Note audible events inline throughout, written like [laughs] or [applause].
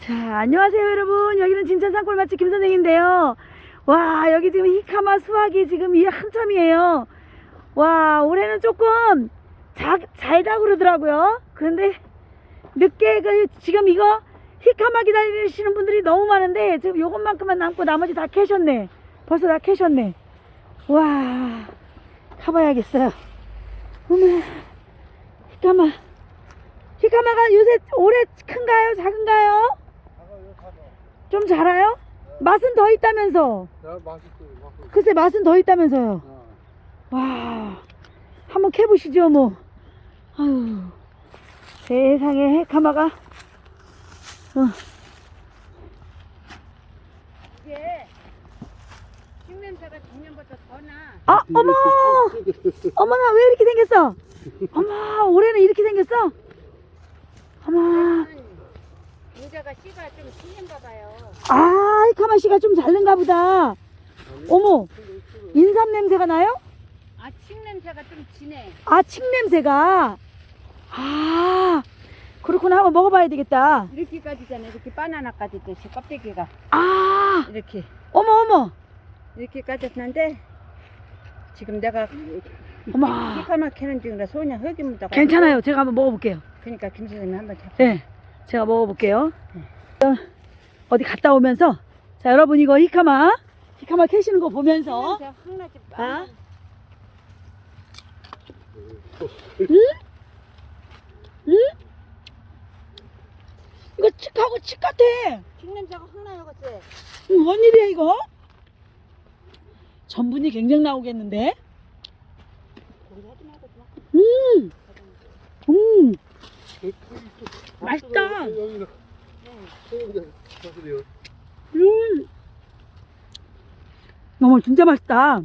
자, 안녕하세요, 여러분. 여기는 진천 산골 맛집 김선생인데요. 와, 여기 지금 히카마 수확이 지금 이 한참이에요. 와, 올해는 조금 자, 잘다 그러더라고요. 그런데 늦게 그 지금 이거 히카마 기다리시는 분들이 너무 많은데 지금 요것만큼만 남고 나머지 다 캐셨네. 벌써 다 캐셨네. 와, 가봐야겠어요. 어머, 히카마. 히카마가 요새 올해 큰가요? 작은가요? 좀 자라요? 맛은 더 있다면서. 야, 맛있어요, 맛있어. 글쎄 맛은 더 있다면서요. 어. 와, 한번 캐보시죠 뭐. 아유, 세상에 해카마가. 어, 이게 식냄새가 작년보다 더 나. 아, 어머, 어머나 왜 이렇게 생겼어? 어머, 올해는 이렇게 생겼어? 어머, 모자가 씨가 좀 실린가 봐요. 아, 해카마 씨가 좀 자른가 보다. 어머, 인삼 냄새가 나요? 아, 식냄새가 좀 진해. 아, 칡 냄새가. 아, 그렇구나. 한번 먹어봐야 되겠다. 이렇게까지잖아. 이렇게 바나나까지 듯이 껍데기가 아, 이렇게 어머, 어머. 이렇게까지 했는데 지금 내가 어머. 피카마 캐는 중이라 손이 흙이 묻어가. 괜찮아요. 제가 한번 먹어볼게요. 그러니까 김 선생님 한번 잡. 네, 제가 먹어볼게요. 어, 어디 갔다 오면서 자 여러분 이거 히카마 히카마 캐시는 거 보면서. 아? 응? 이거 칙하고 칙 같아. 식냄새가 확 나요, 그치? 뭔 일이야 이거? 전분이 굉장히 나오겠는데? 음, 음, 맛있다. 음. 어머 진짜 맛있다.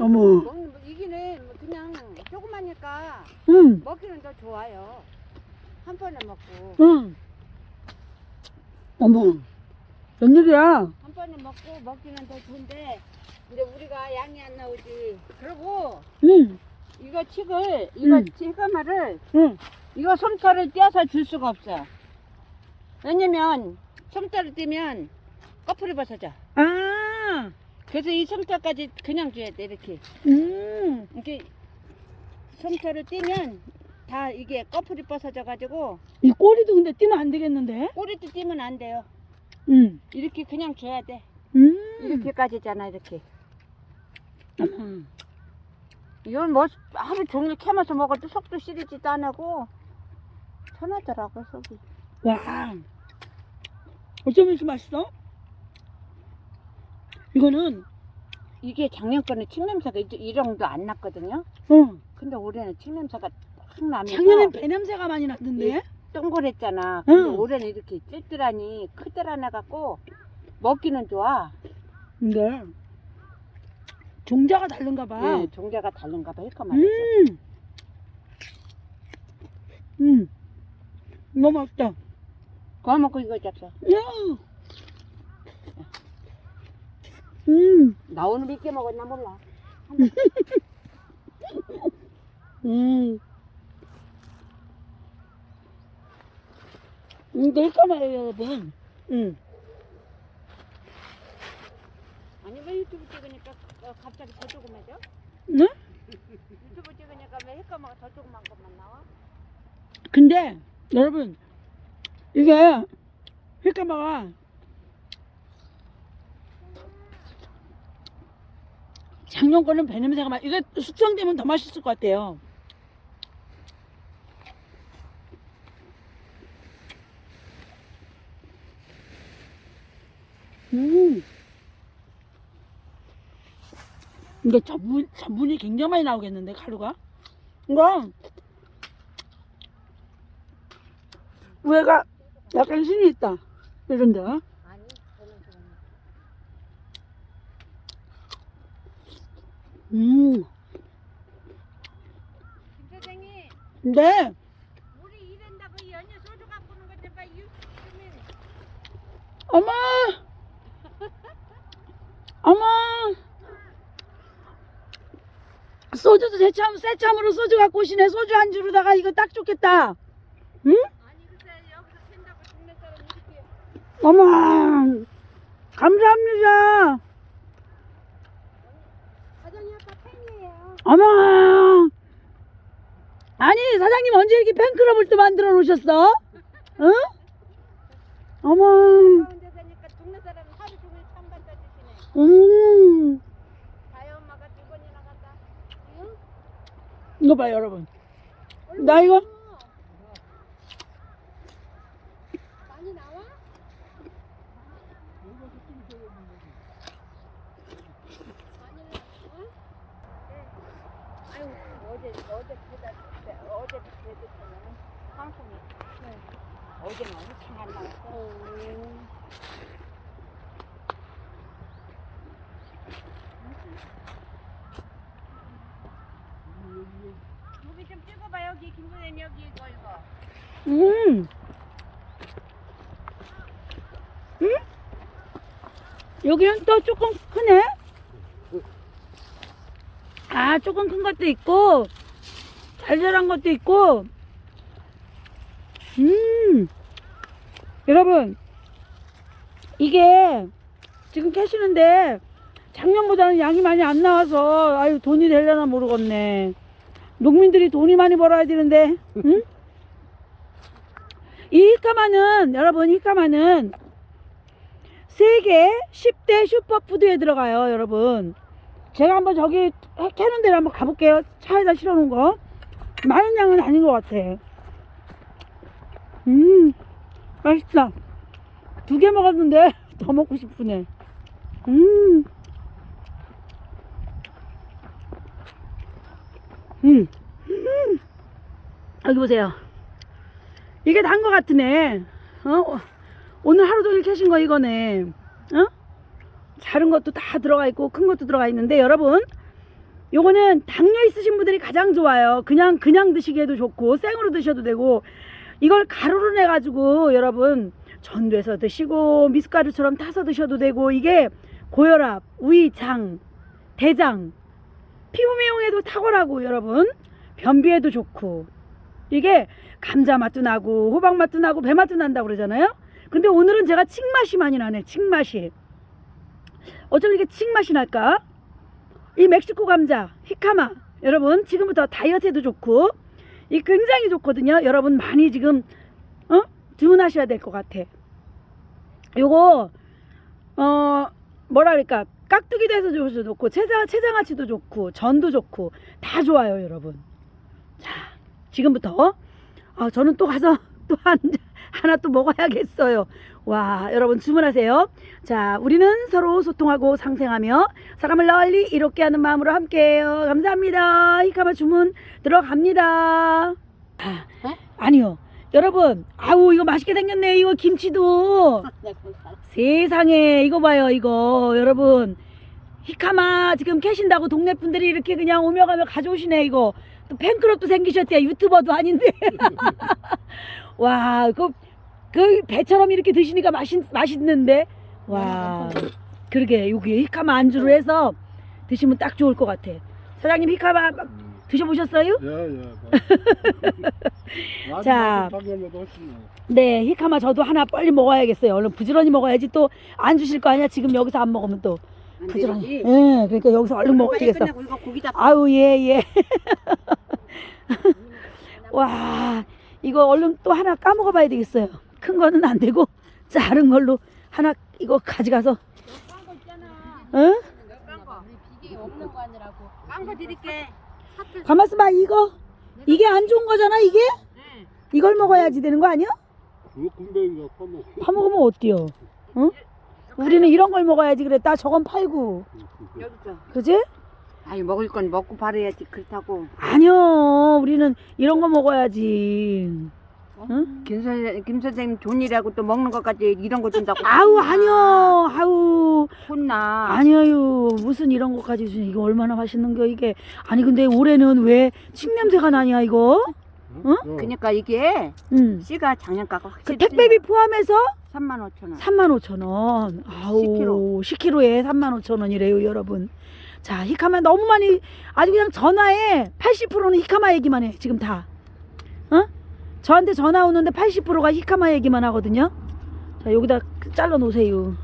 어머, 먹는 뭐 이기는 뭐 그냥 조그마니까 음, 먹기는 더 좋아요. 한 번에 먹고 음. 어머, 웬일이야? 한 번에 먹고 먹기는 더 좋은데 근데 우리가 양이 안 나오지. 그리고 음, 이거 칡을 이거 음. 칡가마를 음. 이거 솜털을 떼어서 줄 수가 없어. 왜냐면 솜털을 떼면 꺼풀이 벗어져. 아, 그래서 이 솜털까지 그냥 줘야 돼 이렇게. 음, 이렇게 솜털을 떼면 다 이게 꺼풀이 벗어져 가지고 이 꼬리도 근데 띄면 안 되겠는데? 꼬리도 떼면 안 돼요. 음, 이렇게 그냥 줘야 돼. 음. 이렇게까지잖아 이렇게. 음. 이건 뭐 하루 종일 캐면서 먹어도 속도 시리지도 안 하고 편하더라고 속이. 와, 어쩜 이렇게 맛있어? 이거는, 이게 작년 거는 칡 냄새가 이- 이 정도 안 났거든요. 어, 근데 올해는 칡 냄새가 확 나면서 작년엔 배 냄새가 많이 났던데? 동그랬잖아. 근데 응. 올해는 이렇게 찔찔하니 크더라나 갖고 먹기는 좋아. 근데 종자가 다른가 봐. 예, 종자가 다른가 봐. 이렇게 말이야. 음, 음, 너무 맛있다. 그거 먹고 이거 잡숴. 음, 음, 나 오늘 몇 개 먹었나 몰라. [laughs] 음. 음, 낼까봐요, 여러분. 음. 아니 왜 유튜브 찍으니까 어, 갑자기 더 조그매져? 네? 유튜브 찍으니까 왜 헷갈마가 더 조그만 것만 나와? 근데, 여러분, 이게, 휘까마가, 작년 거는 배 냄새가 많, 이게 숙성되면 더 맛있을 것 같아요. 음. 이게 전분, 전분이 굉장히 많이 나오겠는데, 가루가? 이거, 위에가 약간 신이 있다. 그런 음. 김 근데, 우리 이런다고 연휴 소주 갖고 오는 거 봐. 유튜브는 어머! 어머! 소주도 새참, 새참으로 소주 갖고 오시네. 소주 안주로다가 이거 딱 좋겠다. 응? 아니 글쎄 여기서 캔다고 어머, 감사합니다. 어머, 아니 사장님 언제 이렇게 팬클럽을 또 만들어 놓으셨어? 응? 어머, 참관 짜주시네. 음, 엄마가 두 번이나 갔다. 응? 이거 봐요 여러분. 나 이거 많이 나와? 아유 어제 어제 배달 어제 배달했잖아 상품이 어제는 엄청 안 나왔어. 무비 좀 찍어봐 여기 김부님 여기 이거 이거. 음. 음? 여기는 또 조금 크네. 아, 조금 큰 것도 있고, 잘 자란 것도 있고. 음. 여러분, 이게 지금 캐시는데 작년보다는 양이 많이 안 나와서 아유 돈이 되려나 모르겠네. 농민들이 돈이 많이 벌어야 되는데, 응? 이 히카마는 여러분 히카마는 세계 10대 슈퍼푸드에 들어가요 여러분 제가 한번 저기 해- 캐는 데를 한번 가볼게요 차에다 실어 놓은 거 많은 양은 아닌 것 같아 음 맛있다 두 개 먹었는데 [laughs] 더 먹고 싶으네 음 음. 음. 여기 보세요 이게 단 거 같으네. 어? 오늘 하루 종일 캐신 거 이거네. 어? 자른 것도 다 들어가 있고 큰 것도 들어가 있는데 여러분 요거는 당뇨 있으신 분들이 가장 좋아요. 그냥 그냥 드시기에도 좋고 생으로 드셔도 되고 이걸 가루로 내 가지고 여러분 전도해서 드시고 미숫가루처럼 타서 드셔도 되고 이게 고혈압, 위, 장, 대장, 피부 미용에도 탁월하고 여러분 변비에도 좋고 이게 감자 맛도 나고 호박 맛도 나고 배 맛도 난다고 그러잖아요. 근데 오늘은 제가 칡 맛이 많이 나네. 칡 맛이. 어쩜 이렇게 칡 맛이 날까? 이 멕시코 감자 히카마 여러분 지금부터 다이어트에도 좋고 이 굉장히 좋거든요. 여러분 많이 지금 어 주문하셔야 될 것 같아. 요거 어 뭐라 그럴까 깍두기도 해서 좋고 채장 채장아치도 좋고 전도 좋고 다 좋아요, 여러분. 자 지금부터 아, 저는 또 가서 [laughs] 또 한, 하나 또 먹어야겠어요. 와, 여러분 주문하세요. 자, 우리는 서로 소통하고 상생하며 사람을 널리 이롭게 하는 마음으로 함께해요. 감사합니다. 히카마 주문 들어갑니다. 아, 네? 아니요. 여러분, 아우, 이거 맛있게 생겼네. 이거 김치도. 세상에, 이거 봐요, 이거. 여러분. 히카마 지금 캐신다고 동네 분들이 이렇게 그냥 오며 가며 가져오시네, 이거. 또 팬클럽도 생기셨대요. 유튜버도 아닌데. [laughs] 와, 그, 그 배처럼 이렇게 드시니까 맛있, 맛있는데. 와, 그러게. 여기 히카마 안주로 해서 드시면 딱 좋을 것 같아. 사장님 히카마 드셔보셨어요? [laughs] 야야. 자. 당연히도 훨씬. 네, 히카마 저도 하나 빨리 먹어야겠어요. 얼른 부지런히 먹어야지 또 안 주실 거 아니야? 지금 여기서 안 먹으면 또안 부지런히. 예, 그러니까 여기서 얼른 먹어야 되겠어. 끝내고 이거 고기다 아우 예 예. [laughs] 와 이거 얼른 또 하나 까먹어 봐야 되겠어요. 큰 거는 안 되고 작은 걸로 하나 이거 가져가서 깐거 있잖아. 응? 깐 거. 비계 없는 거 아니라고. 깐거 드릴게. 가만있어 봐 이거 이게 안 좋은 거잖아 이게 응. 이걸 먹어야지 되는 거 아니야? 그거 군뱅이가 퍼먹. 파먹으면 어때요? 응? 우리는 이런 걸 먹어야지 그랬다 저건 팔고 여기 있어. 그지? 아니 먹을 건 먹고 바래야지 그렇다고. 아니요 우리는 이런 거 먹어야지 응? 김 선생 김 선생님 돈이라고 또 먹는 것까지 이런 거 준다고. 아우 아니요 아우 혼나. 아니에요 무슨 이런 것까지 주니 이거 얼마나 맛있는 거 이게 아니 근데 올해는 왜 칡냄새가 나냐 이거 응? 그러니까 이게 응. 씨가 작년가가 그 확실히 택배비 포함해서 3만 5천 원. 3만 5천 원 아우 10kg. 10kg에 3만 5천 원이래요 여러분 자 히카마 너무 많이 아주 그냥 전화에 80%는 히카마 얘기만 해 지금 다 어? 저한테 전화 오는데 80%가 히카마 얘기만 하거든요 자 여기다 잘라 놓으세요.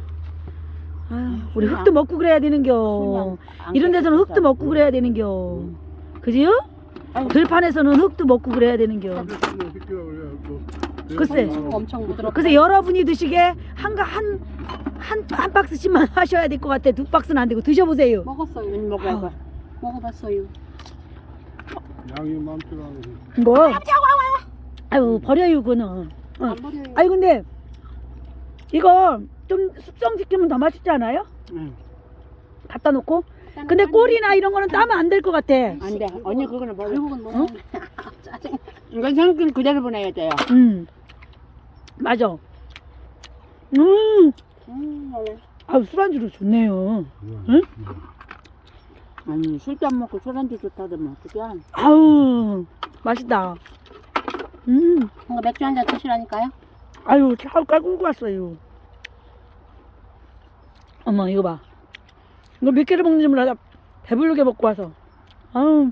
아, 우리 술이 흙도 안- 먹고 그래야 되는겨. 안 이런 데서는 흙도. 먹고 그래야 되는겨. 그지요? 아이고. 들판에서는 흙도 먹고 그래야 되는겨. 글쎄. 엄청 부드럽다. 그래서 여러분이 드시게 한한한 한, 한 박스씩만 [laughs] 하셔야 될 것 같아. 두 박스는 안 되고 드셔보세요. 먹었어요. 음, 먹어봐. 먹어봤어요. 양이 많더라고. 이거 아유 버려요 그거는. 어. 안 버려요. 아니 근데 이거 좀 숙성시키면 더 맛있지 않아요? 응. 갖다 놓고. 근데 꼴이나 이런 거는 따면 안 될 것 같아. 안 돼. 언니 그거는 먹어. 결국은 먹어. 짜증. 이건 생긴 그대로 보내야 돼요. 음 맞아. 음, 음, 그래. 아 술안주로 좋네요. 응? 아니 술도 안 먹고 술 한잔 좋다더만 어떡해. 아우 맛있다. 음, 이거 맥주 한 잔 드시라니까요. 아유 잘 깔고 왔어요. 어머 이거 봐. 이거 몇 개를 먹는지 몰라. 나 배부르게 먹고 와서. 아우